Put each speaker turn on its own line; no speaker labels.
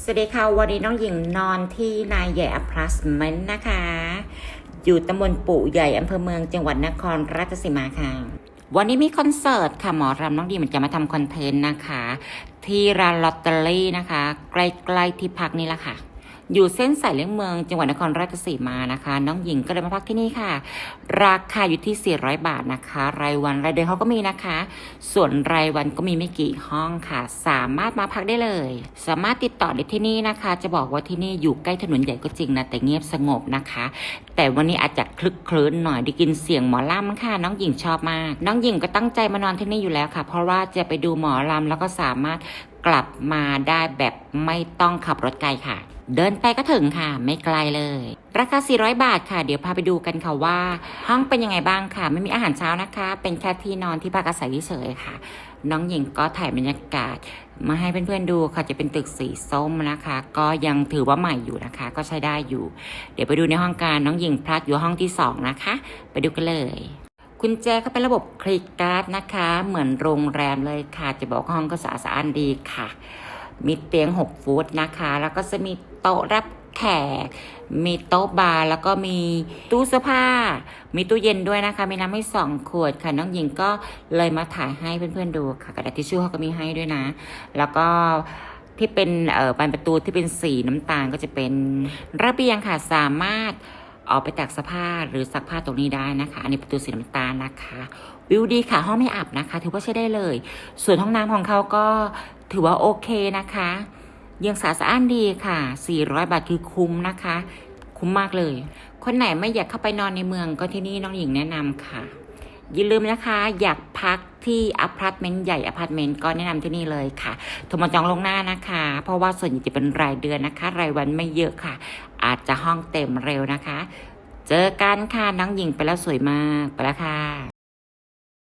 สวัสดีค่ะ วันนี้น้องหญิงนอนที่นายใหญ่อพาร์ตเมนต์นะคะ อยู่ตำบลปู่ใหญ่อำเภอเมืองจังหวัดนครราชสีมาค่ะ วันนี้มีคอนเสิร์ตค่ะ หมอรำน้องดีมันจะมาทำคอนเทนต์นะคะ ที่ร้านลอตเตอรี่นะคะ ใกล้ๆที่พักนี่แหละค่ะ อยู่เส้นสายเลี่ยงเมืองจังหวัดนครราชสีมานะคะ น้องหญิงก็เลยมาพักที่นี่ค่ะ ราคาอยู่ที่ 400 บาทนะคะ รายวันรายเดือนเขาก็มีนะคะ ส่วนรายวันก็มีไม่กี่ห้องค่ะ สามารถมาพักได้เลย สามารถติดต่อได้ที่นี่นะคะ จะบอกว่าที่นี่อยู่ใกล้ถนนใหญ่ก็จริงนะแต่เงียบสงบนะคะ แต่วันนี้อาจจะคลึกคลื้นหน่อยได้กินเสียงหมอลำค่ะ น้องหญิงชอบมาก น้องหญิงก็ตั้งใจมานอนที่นี่อยู่แล้วค่ะ เพราะว่าจะไปดูหมอลำแล้วก็สามารถ กลับมาได้แบบไม่ต้องขับรถไกลค่ะ เดินไปก็ถึงค่ะ ไม่ไกลเลย ราคา 400 บาทค่ะ เดี๋ยวพาไปดูกันค่ะว่า ห้องเป็นยังไงบ้างค่ะ ไม่มีอาหารเช้านะคะ เป็นแค่ที่นอนที่พักอาศัยเฉยๆค่ะ น้องหญิงก็ถ่ายบรรยากาศ มาให้เพื่อนๆดูค่ะจะเป็นตึกสีส้มนะคะ ก็ยังถือว่าใหม่อยู่นะคะ ก็ใช้ได้อยู่ เดี๋ยวไปดูในห้องการน้องหญิงพลัดอยู่ห้องที่สองนะคะไปดูกันเลย กุญแจก็เป็นระบบคลิกการ์ดนะคะ เหมือนโรงแรมเลยค่ะ จะบอกว่าห้องก็สะอาดสะอ้านดีค่ะ มีเตียง 6 ฟุตนะคะ แล้วก็จะมีโต๊ะรับแขก มีโต๊ะบาร์แล้วก็มีตู้เสื้อผ้า มีตู้เย็นด้วยนะคะ มีน้ำให้สองขวดค่ะ น้องหญิงก็เลยมาถ่ายให้เพื่อนๆดูค่ะ กระดาษทิชชู่เขาก็มีให้ด้วยนะ แล้วก็ที่เป็นเอ่อบานประตูที่เป็นสีน้ำตาลก็จะเป็นระเบียงค่ะสามารถ ออกไปตากเสื้อผ้าหรือซักผ้าตรงนี้ได้นะคะ อันนี้ประตูสีน้ำตาลนะคะ วิวดีค่ะ ห้องไม่อับนะคะ ถือว่าใช้ได้เลย ส่วนห้องน้ำของเขาก็ถือว่าโอเคนะคะ ยังสะอาดสะอานดีค่ะ 400 บาทคือคุ้มนะคะ คุ้มมากเลย คนไหนไม่อยากเข้าไปนอนในเมืองก็ที่นี่น้องหญิงแนะนำค่ะ อย่าลืมนะคะ อยากพักที่อพาร์ตเมนต์ใหญ่อพาร์ตเมนต์ก็แนะนำที่นี่เลยค่ะโทรมาจองลวงหน้านะคะ เพราะว่าส่วนใหญ่จะเป็นรายเดือนนะคะ รายวันไม่เยอะค่ะ อาจจะห้องเต็มเร็วนะคะ เจอกันค่ะน้องหญิงไปแล้วสวยมากไปแล้วค่ะ